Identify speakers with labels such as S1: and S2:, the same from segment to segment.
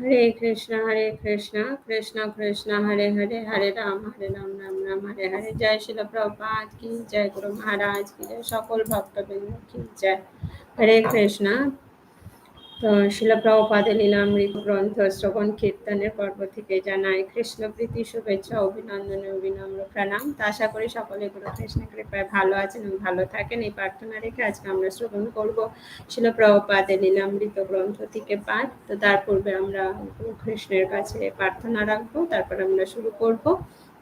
S1: হরে কৃষ্ণ হরে কৃষ্ণ কৃষ্ণ কৃষ্ণ হরে হরে হরে রাম হরে রাম রাম রাম হরে হরে জয় শিল প্রভাত কি জয় গুরু মহারাজ কি জয় সকল ভক্তবৃন্দ কি জয় হরে কৃষ্ণ শিলপ্রভুপাদের লীলামৃত গ্রন্থ শ্রবণ কীর্তনের পর্ব থেকে জানাই প্রীতি শুভেচ্ছা অভিনন্দন অভিনম্র প্রণাম তা আশা করি সকলে গুরু কৃষ্ণ কৃপায় ভালো আছেন এবং ভালো থাকেন এই প্রার্থনা রেখে আজকে আমরা শ্রবণ করব শিলপ্রভুপাদের লীলামৃত গ্রন্থ থেকে পাঠ তো তার পূর্বে আমরা গুরু কৃষ্ণের কাছে প্রার্থনা রাখবো তারপর আমরা শুরু করব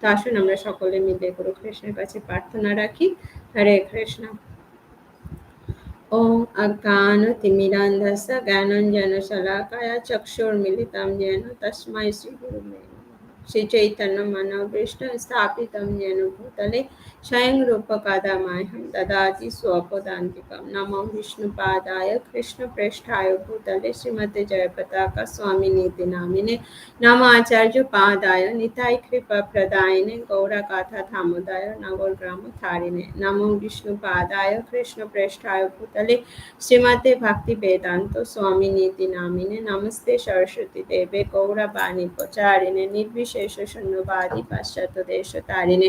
S1: তো আসুন আমরা সকলে মিলে গুরু কৃষ্ণের কাছে প্রার্থনা রাখি হরে কৃষ্ণ ॐ अज्ञानतिमिरान्धस्य ज्ञानञ्जनशलाकया चक्षुर्मिलितं श्री गुरु में श्रीचैतन्यं मनोभृष्टं स्थापितं स्थापित भूतले स्वयं रूप रूपकदामायहं ददाति स्वपदान्तिकं नमो कृष्ण कृष्णप्रेष्ठाय भूतले श्रीमद श्रीमते जयपताका स्वामिनीति नामिने पादाय निताय कृपा प्रदाय कृपाप्रदायिने गौरगाथा धामोदाय नगरग्रामधारिणे नमो कृष्ण कृष्णप्रेष्ठाय भूतले श्रीमद भक्ति श्रीमते स्वामी नीति नामिने नमस्ते सरस्वती देवे गौरा बाणी प्रचारिणे निर्विश शेष पाश्चात देश तारिणे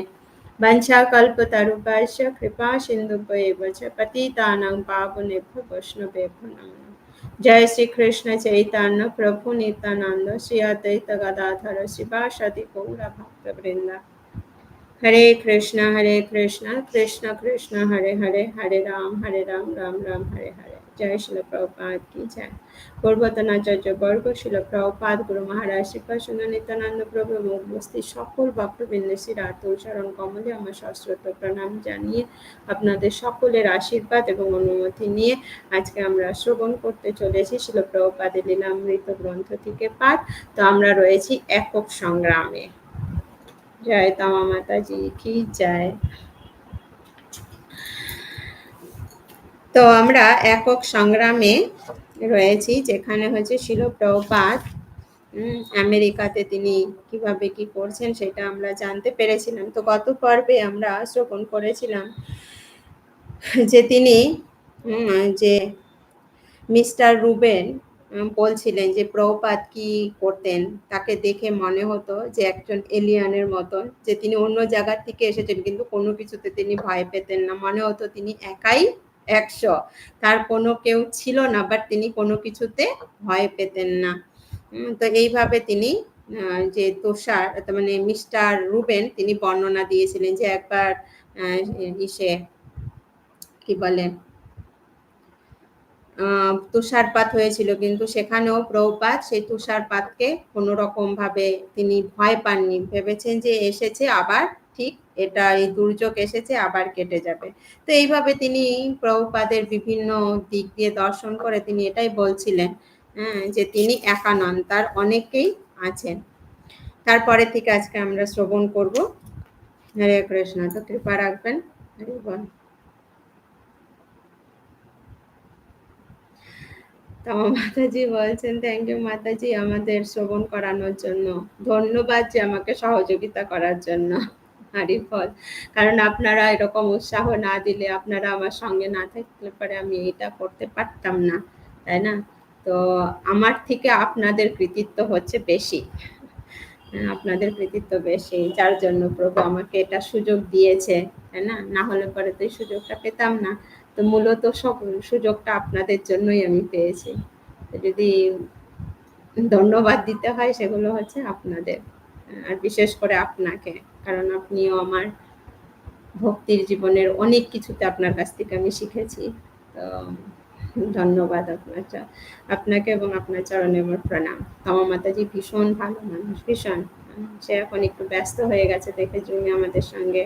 S1: वञ्चाकल्पतरुपश्च कृपा सिन्धुपैव च पतितानां पावनेभ्य वैष्णवेभ्यो नमः जय श्री कृष्ण चैतन्य प्रभु नित्यानंद श्री अद्वैत गदाधर शिवा सती गौरा भक्त वृंदा हरे कृष्ण हरे कृष्ण कृष्ण कृष्ण हरे हरे हरे राम हरे राम राम राम हरे हरे জয় শিলপ্রপাত কি জয় পর্বতনাচার্য বর্গ শিলপ্রপাত গুরু মহারাজ শ্রীপা সুন্দর নিত্যানন্দ প্রভু এবং উপস্থিত সকল ভক্তবৃন্দ শ্রীরা তুলচরণ কমলে আমার সশ্রত প্রণাম জানিয়ে আপনাদের সকলের আশীর্বাদ এবং অনুমতি নিয়ে আজকে আমরা শ্রবণ করতে চলেছি শিলপ্রপাতের লীলামৃত গ্রন্থ থেকে পাঠ তো আমরা রয়েছি একক সংগ্রামে জয় তামা মাতাজি কি জয় তো আমরা একক সংগ্রামে রয়েছি যেখানে হচ্ছে শিলপ্রপাত আমেরিকাতে তিনি কিভাবে কি করছেন সেটা আমরা জানতে পেরেছিলাম তো গত পর্বে আমরা শ্রবণ করেছিলাম যে তিনি যে মিস্টার রুবেন বলছিলেন যে প্রপাত কি করতেন তাকে দেখে মনে হতো যে একজন এলিয়ানের মতন যে তিনি অন্য জায়গার থেকে এসেছেন কিন্তু কোনো কিছুতে তিনি ভয় পেতেন না মনে হতো তিনি একাই একশো তার কোনো কেউ ছিল না বাট তিনি কোনো কিছুতে ভয় পেতেন না তো এইভাবে তিনি যে তুষার মানে মিস্টার রুবেন তিনি বর্ণনা দিয়েছিলেন যে একবার ইসে কি বলে তুষারপাত হয়েছিল কিন্তু সেখানেও প্রভুপাত সেই তুষারপাতকে কোনো রকম ভাবে তিনি ভয় পাননি ভেবেছেন যে এসেছে আবার এটা এই দুর্যোগ এসেছে আবার কেটে যাবে তো এইভাবে তিনি প্রভুপাদের বিভিন্ন দিক দিয়ে দর্শন করে তিনি এটাই বলছিলেন হ্যাঁ, যে তিনি একা নন তার অনেকেই আছেন তারপরে থেকে আজকে আমরা শ্রবণ করব হরে কৃষ্ণ তো কৃপা রাখবেন হরে বল তো মাতাজি বলছেন থ্যাংক ইউ মাতাজি আমাদের শ্রবণ করানোর জন্য ধন্যবাদ যে আমাকে সহযোগিতা করার জন্য আরে ফল কারণ আপনারা এরকম উৎসাহ না দিলে আপনারা আমার সঙ্গে না থাকলে পরে আমি এটা করতে পারতাম না তাই না তো আমার থেকে আপনাদের কৃতিত্ব হচ্ছে বেশি হ্যাঁ, আপনাদের কৃতিত্ব বেশি যার জন্য প্রভু আমাকে এটা সুযোগ দিয়েছে তাই না না হলে পরে তো এই সুযোগটা পেতাম না তো মূলত সব সুযোগটা আপনাদের জন্যই আমি পেয়েছি যদি ধন্যবাদ দিতে হয় সেগুলো হচ্ছে আপনাদের আর বিশেষ করে আপনাকে কারণ আপনিও আমার ভক্তির জীবনের অনেক কিছুতে আপনার কাছ থেকে আমি শিখেছি তো ধন্যবাদ আপনার আপনাকে এবং আপনার চরণে আমার প্রণাম আমার মাতাজি ভীষণ ভালো মানুষ ভীষণ সে এখন একটু ব্যস্ত হয়ে গেছে দেখে জমি আমাদের সঙ্গে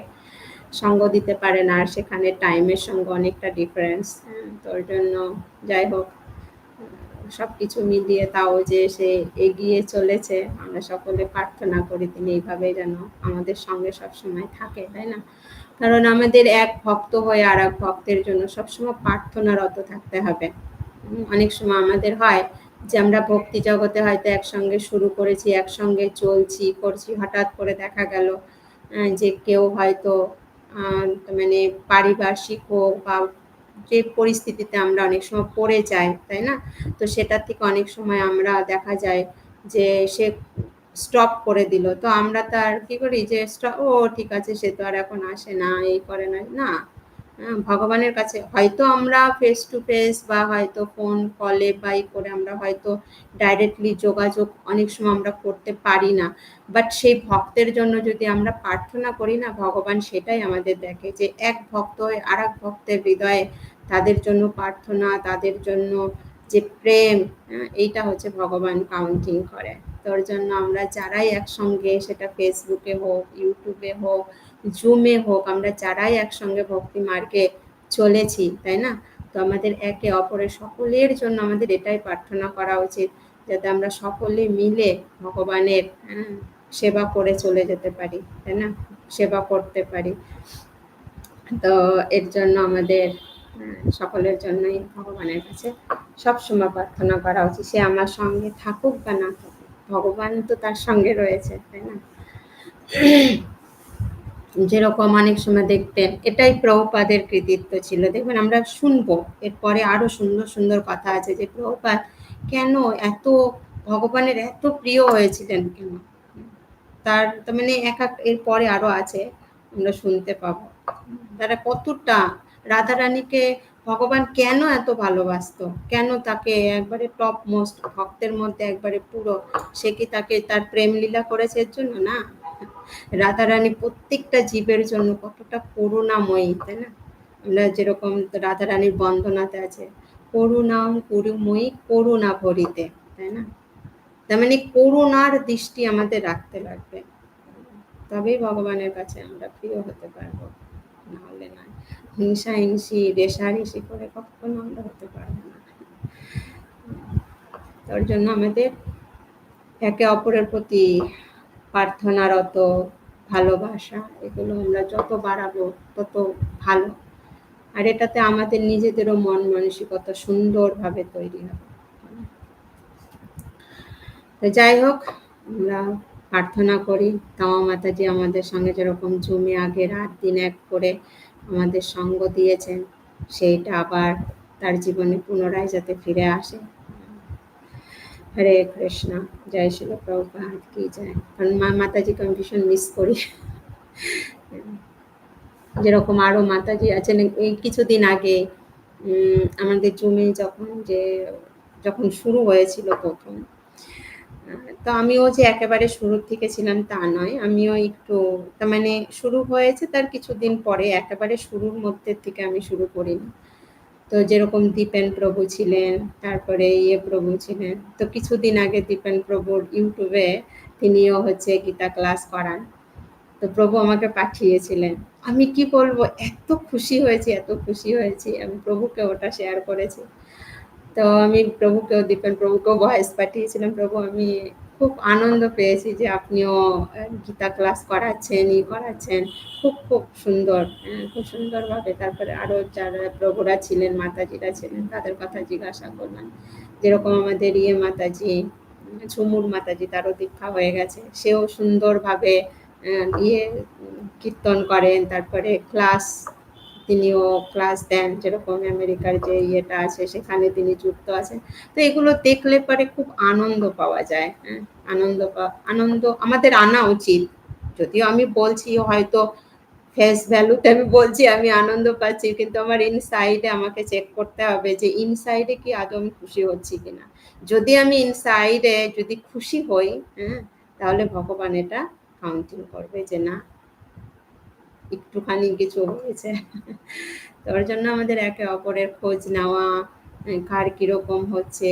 S1: সঙ্গ দিতে পারে না আর সেখানে টাইমের সঙ্গে অনেকটা ডিফারেন্স হ্যাঁ তো ওর জন্য যাই হোক সব কিছু মিলিয়ে তাও যে সে এগিয়ে চলেছে আমরা সকলে প্রার্থনা করি তিনি এইভাবে যেন আমাদের সঙ্গে সবসময় থাকে তাই না কারণ আমাদের এক ভক্ত হয়ে আর এক ভক্তের জন্য সবসময় প্রার্থনারত থাকতে হবে অনেক সময় আমাদের হয় যে আমরা ভক্তি জগতে হয়তো একসঙ্গে শুরু করেছি একসঙ্গে চলছি করছি হঠাৎ করে দেখা গেল যে কেউ হয়তো মানে পারিপার্শ্বিক হোক বা যে পরিস্থিতিতে আমরা অনেক সময় পড়ে যাই তাই না তো সেটার থেকে অনেক সময় আমরা দেখা যায় যে সে স্টপ করে দিল তো আমরা তার কি করি যে স্টপ ও ঠিক আছে সে তো আর এখন আসে না এই করে না না হ্যাঁ, ভগবানের কাছে হয়তো আমরা ফেস টু ফেস বা হয়তো ফোন কলে বাই করে আমরা হয়তো ডাইরেক্টলি যোগাযোগ অনেক সময় আমরা করতে পারি না বাট সেই ভক্তের জন্য যদি আমরা প্রার্থনা করি না ভগবান সেটাই আমাদের দেখে যে এক ভক্ত হয়ে আর ভক্তের হৃদয়ে তাদের জন্য প্রার্থনা তাদের জন্য যে প্রেম হ্যাঁ, এইটা হচ্ছে ভগবান কাউন্টিং করে তোর জন্য আমরা যারাই একসঙ্গে সেটা ফেসবুকে হোক ইউটিউবে হোক জুমে হোক আমরা যারাই একসঙ্গে ভক্তি মার্গে চলেছি তাই না তো আমাদের একে অপরের সকলের জন্য আমাদের এটাই প্রার্থনা করা উচিত যাতে আমরা সকলে মিলে ভগবানের হ্যাঁ, সেবা করে চলে যেতে পারি তাই না সেবা করতে পারি তো এর জন্য আমাদের সকলের জন্যই ভগবানের কাছে সবসময় প্রার্থনা করা উচিত সে আমার সঙ্গে থাকুক বা না থাকুক ভগবান তো তার সঙ্গে রয়েছে তাই না যেরকম অনেক সময় দেখতেন এটাই প্রভুপাদের কৃতিত্ব ছিল দেখবেন আমরা শুনবো এরপরে আরো সুন্দর সুন্দর কথা আছে যে প্রভুপাদ কেন এত ভগবানের এত প্রিয় হয়েছিলেন কেন তার মানে এক এক এরপরে আরো আছে আমরা শুনতে পাবো তারা কতটা রাধারানীকে ভগবান কেন এত ভালোবাসত কেন তাকে একবারে টপ মোস্ট ভক্তের মধ্যে একবারে পুরো সে কি তাকে তার প্রেম লীলা করেছে এর জন্য না রাধারানী প্রত্যেকটা জীবের জন্য কতটা করুণাময়ী তাই না আমরা যেরকম রানীর বন্দনাতে আছে করুণাম করুময়ী করুণা ভরিতে তাই না তার মানে করুণার দৃষ্টি আমাদের রাখতে লাগবে তবেই ভগবানের কাছে আমরা প্রিয় হতে পারবো নাহলে নয় হিংসা হিংসি রেশারেশি করে কখনো আমরা হতে পারবো না তার জন্য আমাদের একে অপরের প্রতি প্রার্থনারত ভালোবাসা এগুলো আমরা যত বাড়াবো তত ভালো আর এটাতে আমাদের নিজেদেরও মন মানসিকতা সুন্দরভাবে তৈরি হবে তো যাই হোক আমরা প্রার্থনা করি তাও মাতাজি আমাদের সঙ্গে যেরকম জমি আগে রাত দিন এক করে আমাদের সঙ্গ দিয়েছেন সেইটা আবার তার জীবনে পুনরায় যাতে ফিরে আসে হরে কৃষ্ণ জয় শিল প্রভুপাত কি যায় কারণ মা মাতাজিকে আমি ভীষণ মিস করি যেরকম আরও মাতাজি আছেন এই কিছুদিন আগে আমাদের জমি যখন যে যখন শুরু হয়েছিল প্রথম তো আমিও যে একেবারে শুরুর থেকে ছিলাম তা নয় আমিও একটু তার মানে শুরু হয়েছে তার কিছুদিন পরে একেবারে শুরুর মধ্যে থেকে আমি শুরু করিনি তো যেরকম দীপেন প্রভু ছিলেন তারপরে ইয়ে প্রভু ছিলেন তো কিছুদিন আগে দীপেন প্রভুর ইউটিউবে তিনিও হচ্ছে গীতা ক্লাস করান তো প্রভু আমাকে পাঠিয়েছিলেন আমি কি বলবো এত খুশি হয়েছি এত খুশি হয়েছি আমি প্রভুকে ওটা শেয়ার করেছি তো আমি প্রভুকেও দীপেন প্রভুকেও ভয়েস পাঠিয়েছিলাম প্রভু আমি খুব আনন্দ পেয়েছি যে আপনিও গীতা ক্লাস করাচ্ছেন ই করাচ্ছেন খুব খুব সুন্দর হ্যাঁ, খুব সুন্দরভাবে তারপরে আরও যারা প্রভুরা ছিলেন মাতাজিরা ছিলেন তাদের কথা জিজ্ঞাসা করলাম যেরকম আমাদের ইয়ে মাতাজি ঝুমুর মাতাজি তারও দীক্ষা হয়ে গেছে সেও সুন্দরভাবে ইয়ে কীর্তন করেন তারপরে ক্লাস তিনিও ক্লাস দেন যেরকম আমেরিকার যে ইয়েটা আছে সেখানে তিনি যুক্ত আছেন তো এগুলো দেখলে পরে খুব আনন্দ পাওয়া যায় হ্যাঁ আনন্দ আনন্দ আমাদের আনা উচিত যদিও আমি বলছি হয়তো ফেস ভ্যালুতে আমি বলছি আমি আনন্দ পাচ্ছি কিন্তু আমার ইনসাইডে আমাকে চেক করতে হবে যে ইনসাইডে কি আদৌ আমি খুশি হচ্ছি কিনা যদি আমি ইনসাইডে যদি খুশি হই হ্যাঁ তাহলে ভগবান এটা কাউন্টিং করবে যে না একটুখানি কিছু হয়েছে তোর জন্য আমাদের একে অপরের খোঁজ নেওয়া কার কীরকম হচ্ছে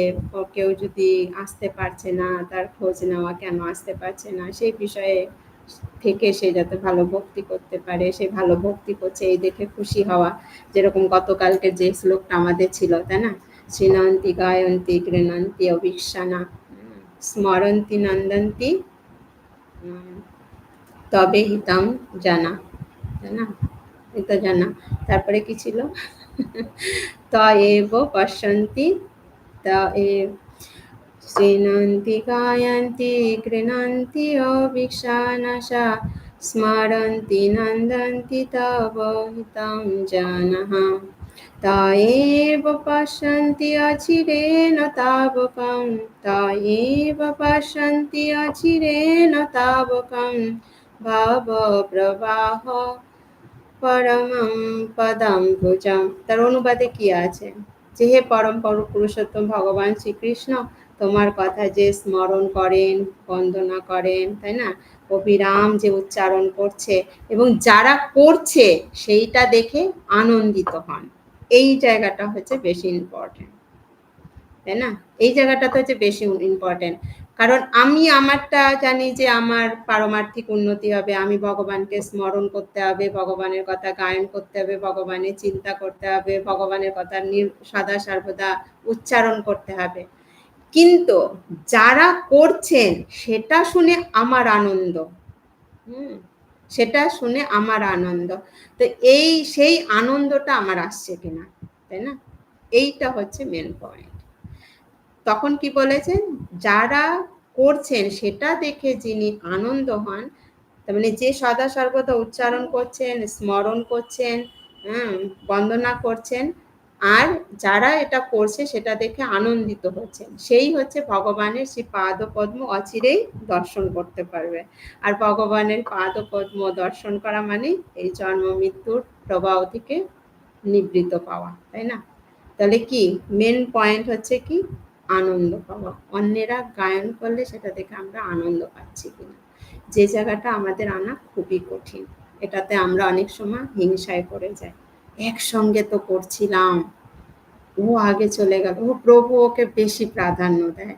S1: কেউ যদি আসতে পারছে না তার খোঁজ নেওয়া কেন আসতে পারছে না সেই বিষয়ে থেকে সে যাতে ভালো ভক্তি করতে পারে সে ভালো ভক্তি করছে এই দেখে খুশি হওয়া যেরকম গতকালকে যে শ্লোকটা আমাদের ছিল তাই না শ্রীনন্তি গায়ন্তী গৃণন্তী অভিক্ষানা স্মরন্তী নন্দন্তী তবে হিতাম জানা না এটা জানা তারপরে কি ছিল ত এব পশ্যন্তি ত এ শ্রীণন্তি গায়ন্তি গৃণন্তি স্মরন্তি নন্দন্তি তব হিতম জানহ ত এব পশ্যন্তি অচিরেণ তাবকম ত এব অচিরেণ তাবকম ভাব প্রবাহ পরমম পদম ভুজম তার অনুবাদে কি আছে যে হে পরম পুরুষোত্তম ভগবান শ্রীকৃষ্ণ তোমার কথা যে স্মরণ করেন বন্দনা করেন তাই না অবিরাম যে উচ্চারণ করছে এবং যারা করছে সেইটা দেখে আনন্দিত হন এই জায়গাটা হচ্ছে বেশি ইম্পর্টেন্ট তাই না এই জায়গাটা তো হচ্ছে বেশি ইম্পর্টেন্ট কারণ আমি আমারটা জানি যে আমার পারমার্থিক উন্নতি হবে আমি ভগবানকে স্মরণ করতে হবে ভগবানের কথা গায়ন করতে হবে ভগবানের চিন্তা করতে হবে ভগবানের কথা সদা সর্বদা উচ্চারণ করতে হবে কিন্তু যারা করছেন সেটা শুনে আমার আনন্দ হুম সেটা শুনে আমার আনন্দ তো এই সেই আনন্দটা আমার আসছে কিনা তাই না এইটা হচ্ছে মেন পয়েন্ট তখন কি বলেছেন যারা করছেন সেটা দেখে যিনি আনন্দ হন তার মানে যে সদা সর্বদা উচ্চারণ করছেন স্মরণ করছেন হ্যাঁ বন্দনা করছেন আর যারা এটা করছে সেটা দেখে আনন্দিত হচ্ছেন সেই হচ্ছে ভগবানের সেই পাদপদ্ম অচিরেই দর্শন করতে পারবে আর ভগবানের পাদপদ্ম দর্শন করা মানে এই জন্ম মৃত্যুর প্রবাহ থেকে নিবৃত পাওয়া তাই না তাহলে কি মেন পয়েন্ট হচ্ছে কি আনন্দ পাওয়া অন্যেরা গায়ন করলে সেটা দেখে আমরা আনন্দ পাচ্ছি কিনা যে জায়গাটা আমাদের আনা খুবই কঠিন এটাতে আমরা অনেক সময় হিংসায় পড়ে যাই একসঙ্গে তো করছিলাম ও আগে চলে গেল ও প্রভু ওকে বেশি প্রাধান্য দেয়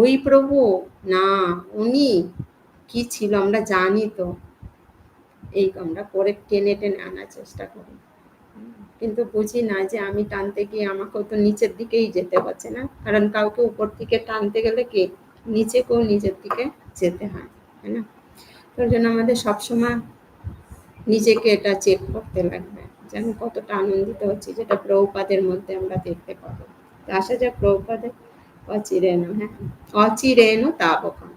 S1: ওই প্রভু না উনি কি ছিল আমরা জানি তো এই আমরা পরে টেনে টেনে আনার চেষ্টা করি কিন্তু বুঝি না যে আমি টানতে গিয়ে আমাকে তো নিচের দিকেই যেতে পারছে না কারণ কাউকে উপর দিকে টানতে গেলে কি কেউ নিচের দিকে যেতে হয় তাই না তোর জন্য আমাদের সবসময় নিজেকে এটা চেক করতে লাগবে যে আমি কতটা আনন্দিত হচ্ছি যেটা প্রৌপাদের মধ্যে আমরা দেখতে পাবো আশা যাক প্রভুপাদের অচিরেন হ্যাঁ অচিরেন তাবকম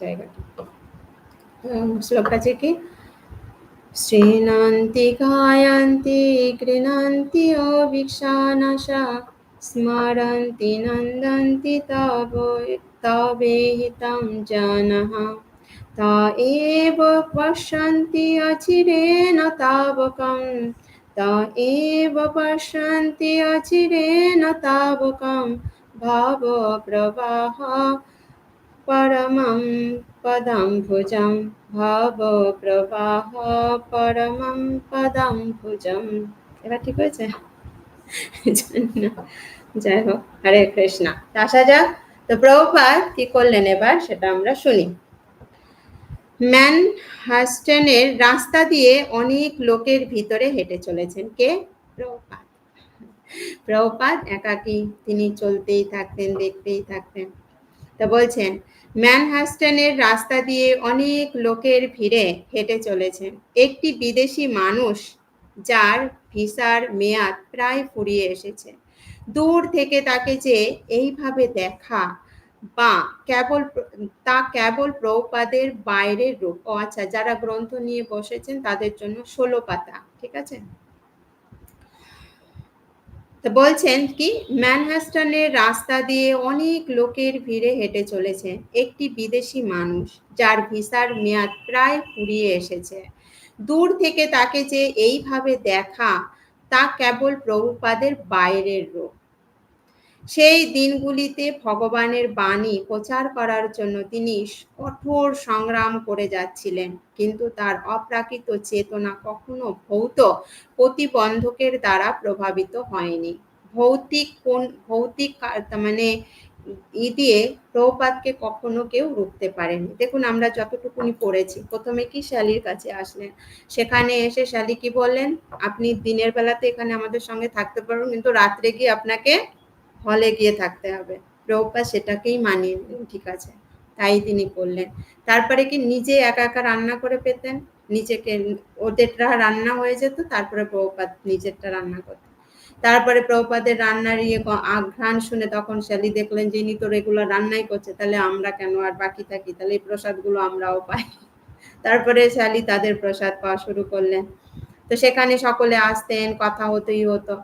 S1: জায়গাটা শ্লোকটা যে কি श्रीणन्ति गायन्ति गृह्णन्ति अभिक्षानशा स्मरन्ति नन्दन्ति तव तवेहितं जनः त एव पश्यन्ति अचिरेण तावकं त एव पश्यन्ति अचिरेण तावकं भावप्रवाह পদম ভুজম ভাব প্রবাহ পরমম পদম ভুজম এবার ঠিক হয়েছে যাই হোক হরে কৃষ্ণা আসা যাক তো প্রভুপাত কি করলেন এবার সেটা আমরা শুনি ম্যান হাস্টেনের রাস্তা দিয়ে অনেক লোকের ভিতরে হেঁটে চলেছেন কে প্রভুপাত প্রভুপাত একাকি তিনি চলতেই থাকতেন দেখতেই থাকতেন তো বলছেন ম্যানহাস্টনের রাস্তা দিয়ে অনেক লোকের ভিড়ে হেঁটে চলেছে একটি বিদেশি মানুষ যার ভিসার মেয়াদ প্রায় ফুরিয়ে এসেছে দূর থেকে তাকে যে এইভাবে দেখা বা কেবল তা কেবল প্রৌপাদের বাইরের রূপ ও আচ্ছা যারা গ্রন্থ নিয়ে বসেছেন তাদের জন্য ষোলো পাতা ঠিক আছে বলছেন কি ম্যানহাস্টনের রাস্তা দিয়ে অনেক লোকের ভিড়ে হেঁটে চলেছে একটি বিদেশি মানুষ যার ভিসার মেয়াদ প্রায় ফুরিয়ে এসেছে দূর থেকে তাকে যে এইভাবে দেখা তা কেবল প্রভুপাদের বাইরের রোগ সেই দিনগুলিতে ভগবানের বাণী প্রচার করার জন্য তিনি কঠোর সংগ্রাম করে যাচ্ছিলেন কিন্তু তার অপ্রাকৃত চেতনা কখনো ভৌত প্রতিবন্ধকের দ্বারা প্রভাবিত হয়নি ভৌতিক কোন ভৌতিক মানে ই দিয়ে প্রপাতকে কখনো কেউ রুখতে পারেনি দেখুন আমরা যতটুকুনি পড়েছি প্রথমে কি শ্যালির কাছে আসলেন সেখানে এসে শ্যালি কি বললেন আপনি দিনের বেলাতে এখানে আমাদের সঙ্গে থাকতে পারবেন কিন্তু রাত্রে গিয়ে আপনাকে হলে গিয়ে থাকতে হবে প্রভুপা সেটাকেই মানিয়ে নিলেন ঠিক আছে তাই তিনি করলেন তারপরে কি নিজে একা একা রান্না করে পেতেন নিজেকে ওদেরটা রান্না হয়ে যেত তারপরে প্রভুপাত নিজেরটা রান্না করতেন তারপরে প্রভুপাদের রান্নার ইয়ে আঘ্রাণ শুনে তখন শ্যালি দেখলেন যে ইনি তো রেগুলার রান্নাই করছে তাহলে আমরা কেন আর বাকি থাকি তাহলে এই প্রসাদগুলো আমরাও পাই তারপরে শ্যালি তাদের প্রসাদ পাওয়া শুরু করলেন তো সেখানে সকলে আসতেন কথা হতোই হতো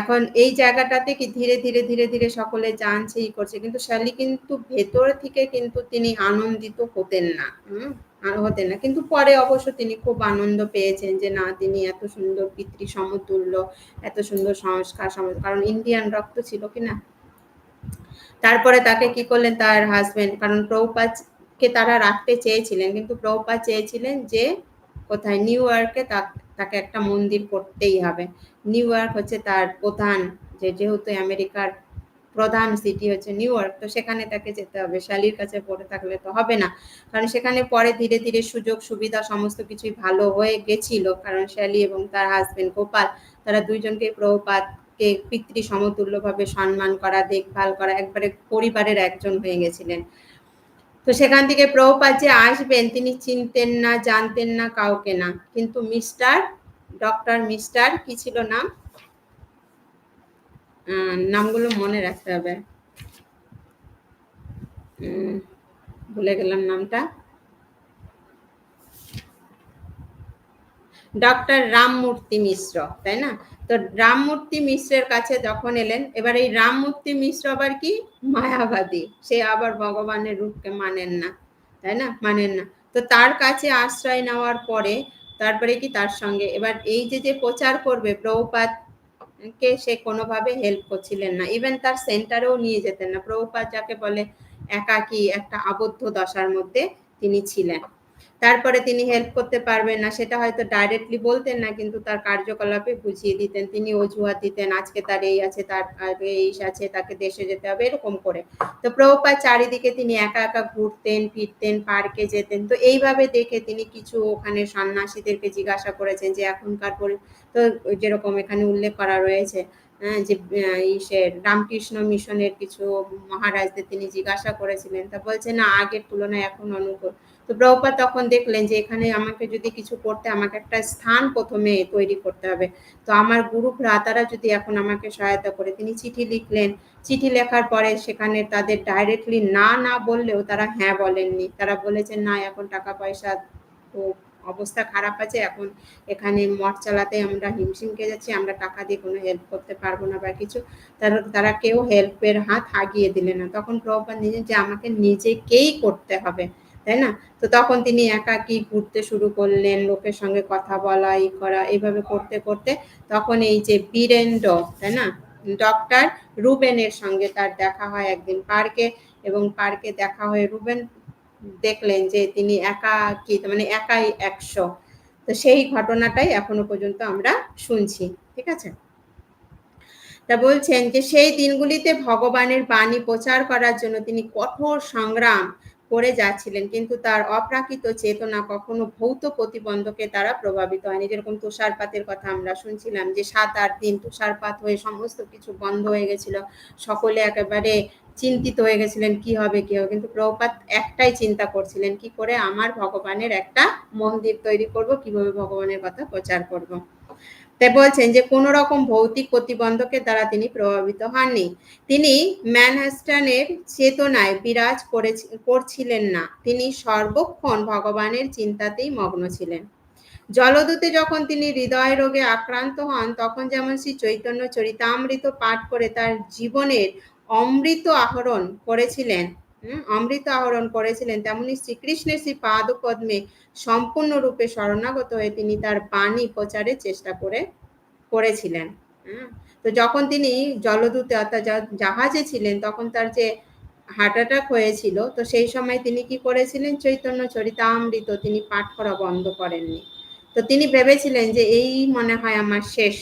S1: এখন এই জায়গাটাতে কি ধীরে ধীরে ধীরে ধীরে সকলে জানছে ই করছে কিন্তু শ্যালি কিন্তু ভেতর থেকে কিন্তু তিনি আনন্দিত হতেন না হুম হতেন না কিন্তু পরে অবশ্য তিনি খুব আনন্দ পেয়েছেন যে না তিনি এত সুন্দর পিতৃ সমতুল্য এত সুন্দর সংস্কার কারণ ইন্ডিয়ান রক্ত ছিল কি না তারপরে তাকে কি করলেন তার হাজবেন্ড কারণ প্রৌপাকে তারা রাখতে চেয়েছিলেন কিন্তু প্রৌপা চেয়েছিলেন যে কোথায় নিউ ইয়র্কে তাকে একটা মন্দির করতেই হবে নিউ ইয়র্ক হচ্ছে তার প্রধান যে যেহেতু আমেরিকার প্রধান সিটি হচ্ছে নিউ ইয়র্ক তো সেখানে তাকে যেতে হবে শালির কাছে পড়ে থাকলে তো হবে না কারণ সেখানে পরে ধীরে ধীরে সুযোগ সুবিধা সমস্ত কিছুই ভালো হয়ে গেছিল কারণ শ্যালি এবং তার হাজবেন্ড গোপাল তারা দুইজনকে প্রভুপাতকে পিতৃ সমতুল্যভাবে সম্মান করা দেখভাল করা একবারে পরিবারের একজন হয়ে গেছিলেন তো সেখান থেকে প্রভুপাত যে আসবেন তিনি চিনতেন না জানতেন না কাউকে না কিন্তু মিস্টার ডক্টর মিস্টার কি ছিল নাম নামগুলো মনে রাখতে হবে ভুলে গেলাম নামটা ডক্টর রামমূর্তি মিশ্র তাই না তো রামমূর্তি মিশ্রের কাছে যখন এলেন এবার এই রামমূর্তি মিশ্র আবার কি মায়াবাদী সে আবার ভগবানের রূপকে মানেন না তাই না মানেন না তো তার কাছে আশ্রয় নেওয়ার পরে তারপরে কি তার সঙ্গে এবার এই যে যে প্রচার করবে প্রভুপাত কে সে কোনোভাবে হেল্প করছিলেন না ইভেন তার সেন্টারেও নিয়ে যেতেন না প্রভুপাত যাকে বলে একাকী একটা আবদ্ধ দশার মধ্যে তিনি ছিলেন তারপরে তিনি হেল্প করতে পারবেন না সেটা হয়তো ডাইরেক্টলি বলতেন না কিন্তু তার কার্যকলাপে বুঝিয়ে দিতেন তিনি অজুহাত দিতেন আজকে তার এই আছে তার এই আছে তাকে দেশে যেতে হবে এরকম করে তো প্রভুপাত চারিদিকে তিনি একা একা ঘুরতেন ফিরতেন পার্কে যেতেন তো এইভাবে দেখে তিনি কিছু ওখানে সন্ন্যাসীদেরকে জিজ্ঞাসা করেছেন যে এখনকার পরি তো যেরকম এখানে উল্লেখ করা রয়েছে হ্যাঁ, যে ইসে রামকৃষ্ণ মিশনের কিছু মহারাজদের তিনি জিজ্ঞাসা করেছিলেন তা বলছে না আগের তুলনায় এখন অনুকূল তো প্রভুপাত তখন দেখলেন যে এখানে আমাকে যদি কিছু করতে আমাকে একটা স্থান প্রথমে তৈরি করতে হবে তো আমার গুরু ভ্রাতারা যদি এখন আমাকে সহায়তা করে তিনি চিঠি লিখলেন চিঠি লেখার পরে সেখানে তাদের ডাইরেক্টলি না না বললেও তারা হ্যাঁ বলেননি তারা বলেছেন না এখন টাকা পয়সা অবস্থা খারাপ আছে এখন এখানে মঠ চালাতে আমরা হিমশিমকে যাচ্ছি আমরা টাকা দিয়ে কোনো হেল্প করতে পারবো না বা কিছু তারা তারা কেউ হেল্পের হাত আগিয়ে দিলে না তখন প্রভুপাত নিজে যে আমাকে নিজেকেই করতে হবে তাই না তো তখন তিনি একাকি ঘুরতে শুরু করলেন লোকের সঙ্গে কথা বলা ই করা এইভাবে করতে করতে তখন এই যে বীরেন্দ্র তাই না ডক্টর রুবেনের সঙ্গে তার দেখা হয় একদিন পার্কে এবং পার্কে দেখা হয়ে রুবেন দেখলেন যে তিনি একা কি মানে একাই একশো তো সেই ঘটনাটাই এখনো পর্যন্ত আমরা শুনছি ঠিক আছে তা বলছেন যে সেই দিনগুলিতে ভগবানের বাণী প্রচার করার জন্য তিনি কঠোর সংগ্রাম করে যাচ্ছিলেন কিন্তু তার অপ্রাকৃত চেতনা কখনো ভৌত প্রতিবন্ধকে তারা প্রভাবিত হয়নি যেরকম তুষারপাতের কথা আমরা শুনছিলাম যে সাত আট দিন তুষারপাত হয়ে সমস্ত কিছু বন্ধ হয়ে গেছিল সকলে একেবারে চিন্তিত হয়ে গেছিলেন কি হবে কি হবে কিন্তু প্রভুপাত একটাই চিন্তা করছিলেন কি করে আমার ভগবানের একটা মন্দির তৈরি করব কিভাবে ভগবানের কথা প্রচার করব। তাই বলছেন যে কোনো রকম ভৌতিক প্রতিবন্ধকের দ্বারা তিনি প্রভাবিত হননি তিনি ম্যানহাস্টানের চেতনায় বিরাজ করে করছিলেন না তিনি সর্বক্ষণ ভগবানের চিন্তাতেই মগ্ন ছিলেন জলদূতে যখন তিনি হৃদয় রোগে আক্রান্ত হন তখন যেমন শ্রী চৈতন্য চরিতামৃত পাঠ করে তার জীবনের অমৃত আহরণ করেছিলেন অমৃত আহরণ করেছিলেন তেমনি শ্রীকৃষ্ণের শ্রী পাদ পদ্মে সম্পূর্ণরূপে শরণাগত হয়ে তিনি তার বাণী প্রচারের চেষ্টা করে করেছিলেন তো যখন তিনি জলদূতে অর্থাৎ জাহাজে ছিলেন তখন তার যে হার্ট অ্যাটাক হয়েছিল তো সেই সময় তিনি কি করেছিলেন চৈতন্য চরিতামৃত তিনি পাঠ করা বন্ধ করেননি তো তিনি ভেবেছিলেন যে এই মনে হয় আমার শেষ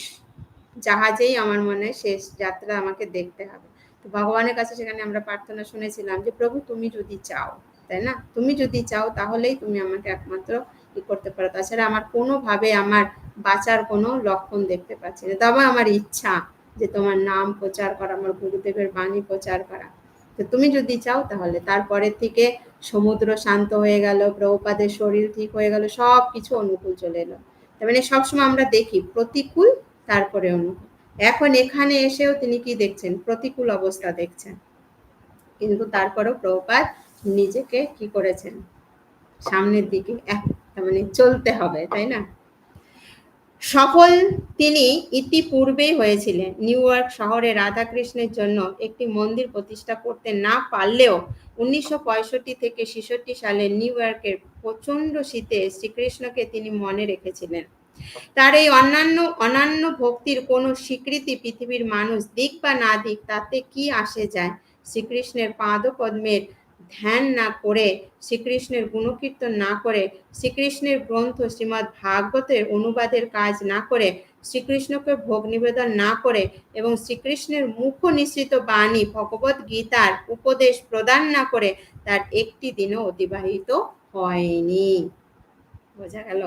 S1: জাহাজেই আমার মনে শেষ যাত্রা আমাকে দেখতে হবে তো ভগবানের কাছে সেখানে আমরা প্রার্থনা শুনেছিলাম যে প্রভু তুমি যদি চাও তাই না তুমি যদি চাও তাহলেই তুমি আমাকে একমাত্র ই করতে পারো তাছাড়া আমার কোনোভাবে আমার বাঁচার কোনো লক্ষণ দেখতে পাচ্ছি না তবে আমার ইচ্ছা যে তোমার নাম প্রচার করা আমার গুরুদেবের বাণী প্রচার করা তো তুমি যদি চাও তাহলে তারপরে থেকে সমুদ্র শান্ত হয়ে গেল প্রভুপাদের শরীর ঠিক হয়ে গেল সব কিছু অনুকূল চলে এলো তার মানে সবসময় আমরা দেখি প্রতিকূল তারপরে অনুকূল এখন এখানে এসেও তিনি কি দেখছেন প্রতিকূল অবস্থা দেখছেন কিন্তু তারপরও প্রভুপাত নিজেকে কি করেছেন সামনের দিকে মানে চলতে হবে তাই না সফল তিনি ইতিপূর্বেই হয়েছিলেন নিউ ইয়র্ক শহরে রাধাকৃষ্ণের জন্য একটি মন্দির প্রতিষ্ঠা করতে না পারলেও উনিশশো থেকে ছেষট্টি সালে নিউ ইয়র্কের প্রচণ্ড শীতে শ্রীকৃষ্ণকে তিনি মনে রেখেছিলেন তার এই অন্যান্য অনান্য ভক্তির কোনো স্বীকৃতি পৃথিবীর মানুষ দিক বা না দিক তাতে কি আসে যায় শ্রীকৃষ্ণের পাদপদ্মের ধ্যান না করে শ্রীকৃষ্ণের গুণকীর্তন না করে শ্রীকৃষ্ণের গ্রন্থ শ্রীমৎ ভাগবতের অনুবাদের কাজ না করে শ্রীকৃষ্ণকে ভোগ নিবেদন না করে এবং শ্রীকৃষ্ণের মুখ নিশ্চিত বাণী ভগবত গীতার উপদেশ প্রদান না করে তার একটি দিনও অতিবাহিত হয়নি বোঝা গেল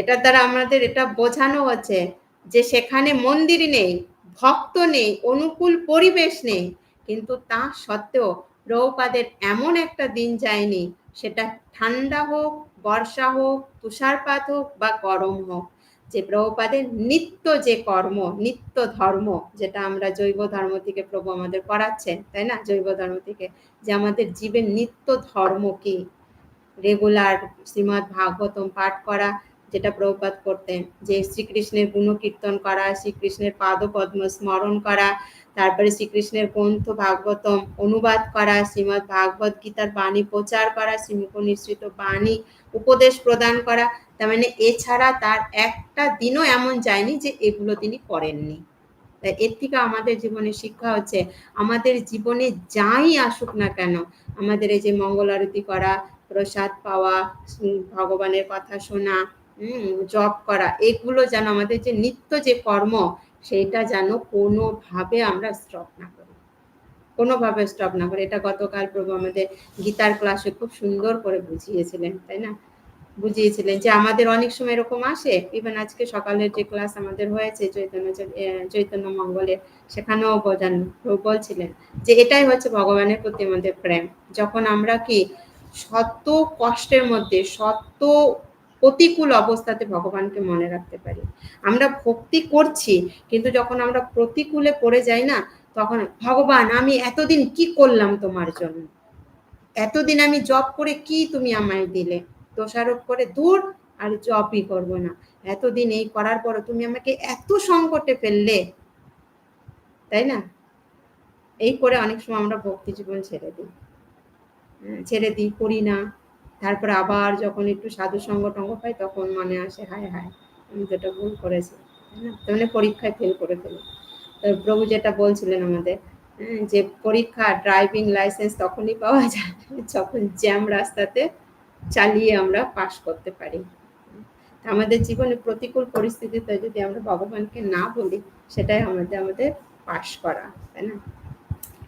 S1: এটার দ্বারা আমাদের এটা বোঝানো হচ্ছে যে সেখানে মন্দির নেই ভক্ত নেই অনুকূল পরিবেশ নেই কিন্তু তা সত্ত্বেও রৌপাদের এমন একটা দিন যায়নি সেটা ঠান্ডা হোক বর্ষা হোক তুষারপাত হোক বা গরম হোক যে প্রভুপাদের নিত্য যে কর্ম নিত্য ধর্ম যেটা আমরা জৈব ধর্ম থেকে প্রভু আমাদের করাচ্ছে তাই না জৈব ধর্ম থেকে যে আমাদের জীবের নিত্য ধর্ম কি রেগুলার শ্রীমৎ ভাগবতম পাঠ করা যেটা প্রভুপাত করতেন যে শ্রীকৃষ্ণের গুণকীর্তন করা শ্রীকৃষ্ণের পাদপদ্ম স্মরণ করা তারপরে শ্রীকৃষ্ণের গ্রন্থ ভাগবতম অনুবাদ করা শ্রীমৎ ভাগবত গীতার বাণী প্রচার করা শ্রীমুখ নিঃসৃত বাণী উপদেশ প্রদান করা তার মানে এছাড়া তার একটা দিনও এমন যায়নি যে এগুলো তিনি করেননি তাই এর থেকে আমাদের জীবনে শিক্ষা হচ্ছে আমাদের জীবনে যাই আসুক না কেন আমাদের এই যে মঙ্গল আরতি করা প্রসাদ পাওয়া ভগবানের কথা শোনা জব করা এগুলো যেন আমাদের যে নিত্য যে কর্ম সেইটা যেন কোনোভাবে আমরা স্টপ না করি কোনোভাবে স্টপ না করি এটা গতকাল প্রভু আমাদের গীতার ক্লাসে খুব সুন্দর করে বুঝিয়েছিলেন তাই না বুঝিয়েছিলেন যে আমাদের অনেক সময় এরকম আসে ইভেন আজকে সকালের যে ক্লাস আমাদের হয়েছে চৈতন্য চৈতন্য মঙ্গলের সেখানেও বোঝান বলছিলেন যে এটাই হচ্ছে ভগবানের প্রতি আমাদের প্রেম যখন আমরা কি শত কষ্টের মধ্যে শত প্রতিকূল অবস্থাতে ভগবানকে মনে রাখতে পারি আমরা ভক্তি করছি কিন্তু যখন আমরা প্রতিকূলে পড়ে যাই না তখন ভগবান আমি এতদিন কি করলাম তোমার জন্য এতদিন আমি জব করে কি তুমি আমায় দিলে দোষারোপ করে দূর আর জবই করব না এতদিন এই করার পর তুমি আমাকে এত সংকটে ফেললে তাই না এই করে অনেক সময় আমরা ভক্তি জীবন ছেড়ে দিই হ্যাঁ, ছেড়ে দিই করি না তারপর আবার যখন একটু সাধু সঙ্গ টঙ্গ পাই তখন মনে আসে হায় হায় আমি যেটা ভুল করেছি তার মানে পরীক্ষায় ফেল করে ফেলি প্রভু যেটা বলছিলেন আমাদের হ্যাঁ, যে পরীক্ষা ড্রাইভিং লাইসেন্স তখনই পাওয়া যায় যখন জ্যাম রাস্তাতে চালিয়ে আমরা পাশ করতে পারি আমাদের জীবনে প্রতিকূল পরিস্থিতিতে যদি আমরা ভগবানকে না বলি সেটাই আমাদের আমাদের পাশ করা তাই না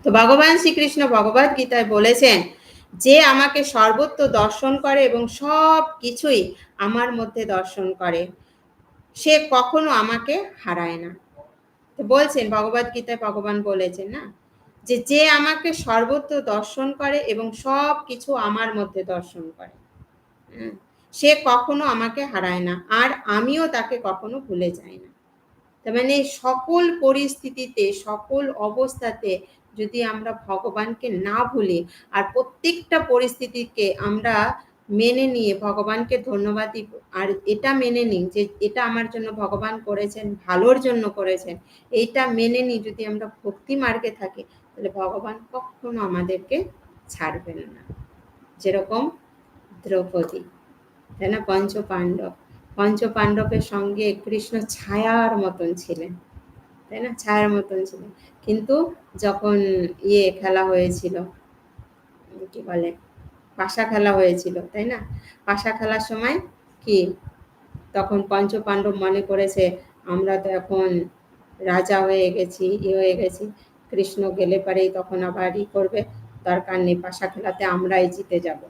S1: তো ভগবান শ্রীকৃষ্ণ ভগবত গীতায় বলেছেন যে আমাকে সর্বত্র দর্শন করে এবং সব কিছুই আমার মধ্যে দর্শন করে সে কখনো আমাকে হারায় না তো বলছেন ভগবত গীতায় ভগবান বলেছেন না যে যে আমাকে সর্বত্র দর্শন করে এবং সব কিছু আমার মধ্যে দর্শন করে হ্যাঁ, সে কখনো আমাকে হারায় না আর আমিও তাকে কখনো ভুলে যাই না তার মানে সকল পরিস্থিতিতে সকল অবস্থাতে যদি আমরা ভগবানকে না ভুলি আর প্রত্যেকটা পরিস্থিতিকে আমরা মেনে নিয়ে ভগবানকে ধন্যবাদ দিব আর এটা মেনে নিই যে এটা আমার জন্য ভগবান করেছেন ভালোর জন্য করেছেন এইটা মেনে নিই যদি আমরা ভক্তি মার্গে থাকি তাহলে ভগবান কখনো আমাদেরকে ছাড়বেন না যেরকম দ্রৌপদী তাই না পঞ্চ পাণ্ডব পঞ্চ পাণ্ডবের সঙ্গে কৃষ্ণ ছায়ার মতন ছিলেন তাই না ছায়ার মতন ছিল কিন্তু যখন ইয়ে খেলা হয়েছিল কি বলে পাশা খেলা হয়েছিল তাই না পাশা খেলার সময় কি তখন পঞ্চ পাণ্ডব মনে করেছে আমরা তো এখন রাজা হয়ে গেছি ই হয়ে গেছি কৃষ্ণ গেলে পারেই তখন আবার ই করবে দরকার নেই পাশা খেলাতে আমরাই জিতে যাব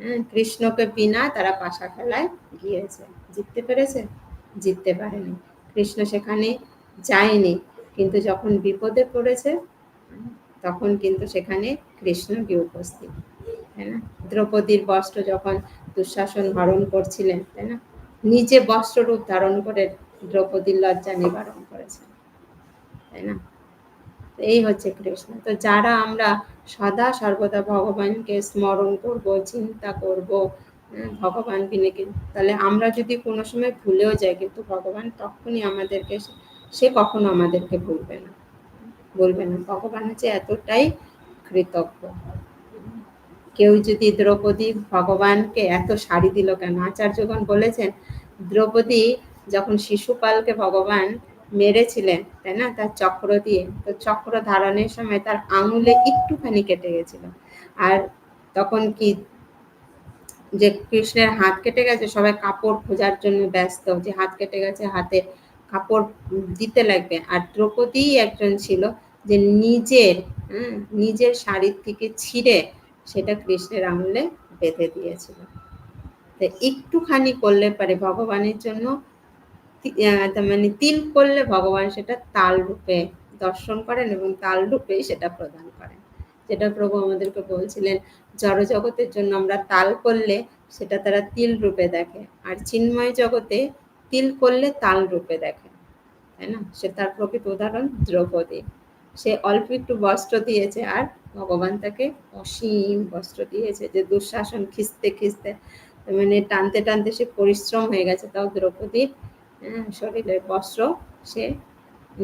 S1: হ্যাঁ কৃষ্ণকে বিনা তারা পাশা খেলায় গিয়েছে জিততে পেরেছে জিততে পারেনি কৃষ্ণ সেখানে যায়নি কিন্তু যখন বিপদে পড়েছে তখন কিন্তু সেখানে কৃষ্ণকে উপস্থিত তাই না দ্রৌপদীর বস্ত্র যখন দুঃশাসন হরণ করছিলেন তাই না নিজে বস্ত্ররূপ ধারণ করে দ্রৌপদীর লজ্জা নিবারণ করেছেন তাই না এই হচ্ছে কৃষ্ণ তো যারা আমরা সদা সর্বদা ভগবানকে স্মরণ করব চিন্তা করব হ্যাঁ, ভগবান বিনে তাহলে আমরা যদি কোনো সময় ভুলেও যাই কিন্তু ভগবান তখনই আমাদেরকে সে কখনো আমাদেরকে ভুলবে না বলবে না ভগবান হচ্ছে এতটাই কৃতজ্ঞ কেউ যদি দ্রৌপদী ভগবানকে এত শাড়ি দিল কেন আচার্যগণ বলেছেন দ্রৌপদী যখন শিশুপালকে ভগবান মেরেছিলেন তাই না তার চক্র দিয়ে তো চক্র ধারণের সময় তার আঙুলে একটুখানি কেটে গেছিল আর তখন কি যে কৃষ্ণের হাত কেটে গেছে সবাই কাপড় খোঁজার জন্য ব্যস্ত যে হাত কেটে গেছে হাতে কাপড় দিতে লাগবে আর দ্রৌপদী একজন ছিল যে নিজের নিজের শাড়ির থেকে ছিঁড়ে সেটা কৃষ্ণের আঙুলে বেঁধে দিয়েছিল তো একটুখানি করলে পারে ভগবানের জন্য মানে তিল করলে ভগবান সেটা তাল রূপে দর্শন করেন এবং তাল রূপে সেটা প্রদান করেন যেটা প্রভু আমাদেরকে বলছিলেন জড়জগতের জন্য আমরা তাল করলে সেটা তারা তিল রূপে দেখে আর চিন্ময় জগতে তিল করলে তাল রূপে দেখে তাই না সে তার প্রকৃত উদাহরণ দ্রৌপদী সে অল্প একটু বস্ত্র দিয়েছে আর ভগবান তাকে অসীম বস্ত্র দিয়েছে যে দুঃশাসন খিস্তে খিস্তে মানে টানতে টানতে সে পরিশ্রম হয়ে গেছে তাও দ্রৌপদীর হ্যাঁ, শরীরের বস্ত্র সে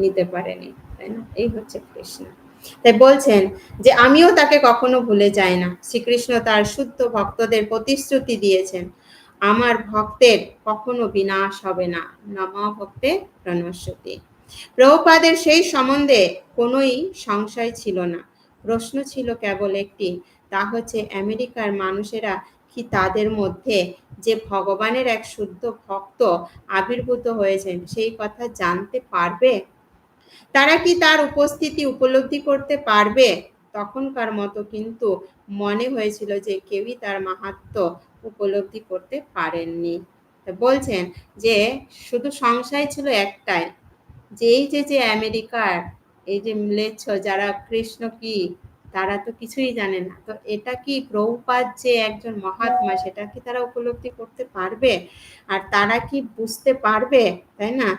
S1: নিতে পারেনি তাই না এই হচ্ছে কৃষ্ণ তাই বলছেন যে আমিও তাকে কখনো ভুলে যাই না শ্রীকৃষ্ণ তার শুদ্ধ ভক্তদের প্রতিশ্রুতি দিয়েছেন আমার ভক্তের কখনো বিনাশ হবে না নম ভক্তে প্রণস্বতী প্রভুপাদের সেই সম্বন্ধে কোনোই সংশয় ছিল না প্রশ্ন ছিল কেবল একটি তা হচ্ছে আমেরিকার মানুষেরা কি তাদের মধ্যে যে ভগবানের এক শুদ্ধ ভক্ত আবির্ভূত হয়েছেন সেই কথা জানতে পারবে তারা কি তার উপস্থিতি উপলব্ধি করতে পারবে তখনকার মতো কিন্তু মনে হয়েছিল যে কেউই তার মাহাত্ম উপলব্ধি করতে পারেননি বলছেন যে শুধু সংশয় ছিল একটাই যে এই যে যে আমেরিকার এই যে মিলেচ্ছ যারা কৃষ্ণ কি তারা তো কিছুই জানে না তো এটা কি প্রভুপাত যে একজন মহাত্মা সেটা কি তারা উপলব্ধি করতে পারবে আর তারা কি বুঝতে পারবে তাই না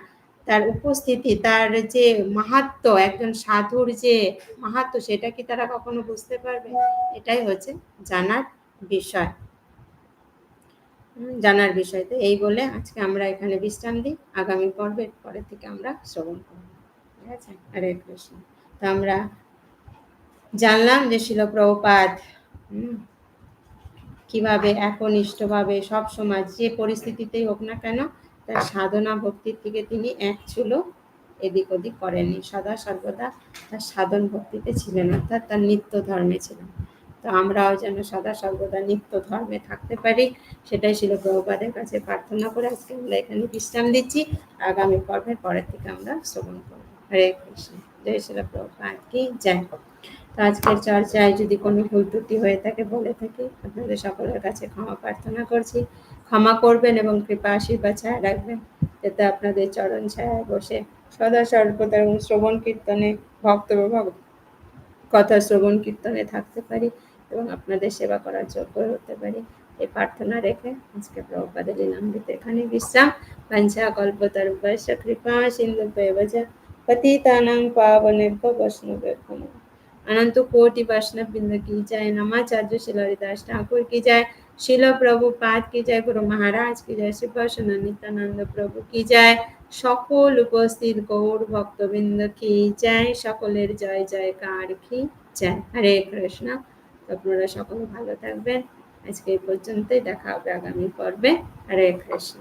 S1: তার উপস্থিতি তার যে মাহাত্ম একজন সাধুর যে মাহাত্ম সেটা কি তারা কখনো বুঝতে পারবে এটাই হচ্ছে জানার বিষয় জানার বিষয় তো এই বলে আজকে আমরা এখানে বিশ্রাম দিই আগামী পর্বের পরে থেকে আমরা শ্রবণ করব ঠিক আছে হরে কৃষ্ণ তো আমরা জানলাম যে শিলপ্রপাত কিভাবে একনিষ্ঠভাবে সব সময় যে পরিস্থিতিতেই হোক না কেন তার সাধনা ভক্তির থেকে তিনি এক ছিল এদিক ওদিক করেননি সদা সর্বদা তার সাধন ভক্তিতে ছিলেন অর্থাৎ তার নিত্য ধর্মে ছিলেন তো আমরাও যেন সদা সর্বদা নিত্য ধর্মে থাকতে পারি সেটাই ছিল প্রভুপাদের কাছে প্রার্থনা করে আজকে আমরা এখানে বিশ্রাম দিচ্ছি আগামী পর্বের পরের থেকে আমরা শ্রবণ করব হরে কৃষ্ণ জয় শিলা কি জয় তো আজকের চর্চায় যদি কোনো ভুল ত্রুটি হয়ে থাকে বলে থাকি আপনাদের সকলের কাছে ক্ষমা প্রার্থনা করছি ক্ষমা করবেন এবং কৃপা আশীর্বাদ ছায়া রাখবেন যাতে আপনাদের চরণ ছায়ায় বসে সদা সর্বদা এবং শ্রবণ কীর্তনে ভক্ত কথা শ্রবণ কীর্তনে থাকতে পারি এবং আপনাদের সেবা করার যোগ্য হতে পারি এই প্রার্থনা রেখে আজকে প্রভুপাদের নাম দিতে এখানে বিশ্বাম বাঞ্ছা গল্প তার বয়স কৃপা সিন্ধু বেবজা পতিতানাং পাবনের বৈষ্ণব অনন্ত কোটি বৈষ্ণব বৃন্দ কি যায় নমাচার্য শিল ঠাকুর কি যায় শিল প্রভু পাঁচ কি যায় গুরু মহারাজ কি যায় শিব নিত্যানন্দ প্রভু কি যায় সকল উপস্থিত গৌর ভক্তবৃন্দ কি যায় সকলের জয় জয় কার কি যায় হরে কৃষ্ণ আপনারা সকলে ভালো থাকবেন আজকে এই পর্যন্তই দেখা হবে আগামী পর্বে হরে কৃষ্ণ